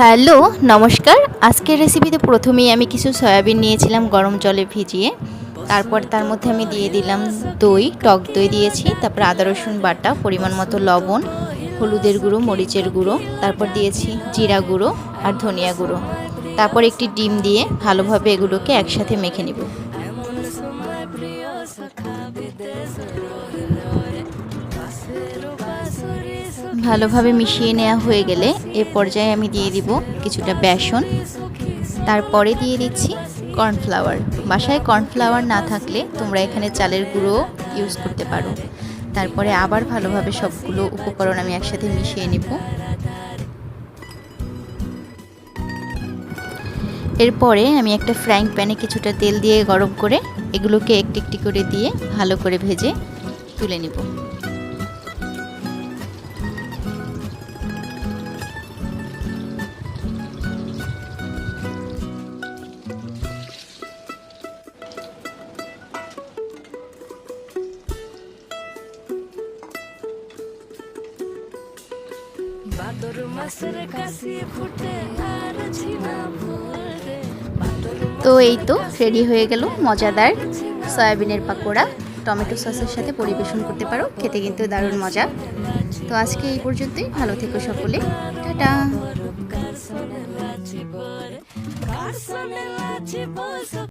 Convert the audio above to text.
Hello, নমস্কার। আজকের রেসিপিতে প্রথমেই আমি কিছু সয়াবিন নিয়েছিলাম গরম জলে ভিজিয়ে। তারপর তার মধ্যে আমি দিয়ে দিলাম দই, টক দই দিয়েছি, তারপর আদা, রসুন বাটা, পরিমাণ মতো লবণ, হলুদের গুঁড়ো, মরিচের গুঁড়ো, তারপর দিয়েছি জিরা গুঁড়ো আর ধনিয়া গুঁড়ো। তারপর একটি ডিম দিয়ে ভালোভাবে এগুলোকে একসাথে মেখে নেব। ভালোভাবে মিশিয়ে নেওয়া হয়ে গেলে এ পর্যায়ে আমি দিয়ে দিব কিছুটা বেসন। তারপরে দিয়ে দিচ্ছি কর্নফ্লাওয়ার। বাসায় কর্নফ্লাওয়ার না থাকলে তোমরা এখানে চালের গুঁড়ো ইউজ করতে পারো। তারপরে আবার ভালোভাবে সবগুলো উপকরণ আমি একসাথে মিশিয়ে নেব। এরপরে আমি একটা ফ্রাইং প্যানে কিছুটা তেল দিয়ে গরম করে এগুলোকে একটি একটি করে দিয়ে ভালো করে ভেজে তুলে নেব। বাদর মাসের কাশি ফুটে আর ঝিনা ভরে তো এই তো রেডি হয়ে গেল মজাদার সয়াবিনের পাকোড়া। টমেটো সসের সাথে পরিবেশন করতে পারো খেতে কিন্তু দারুণ মজা। তো আজকে এই পর্যন্তই ভালো থেকো সকলে। টাটা।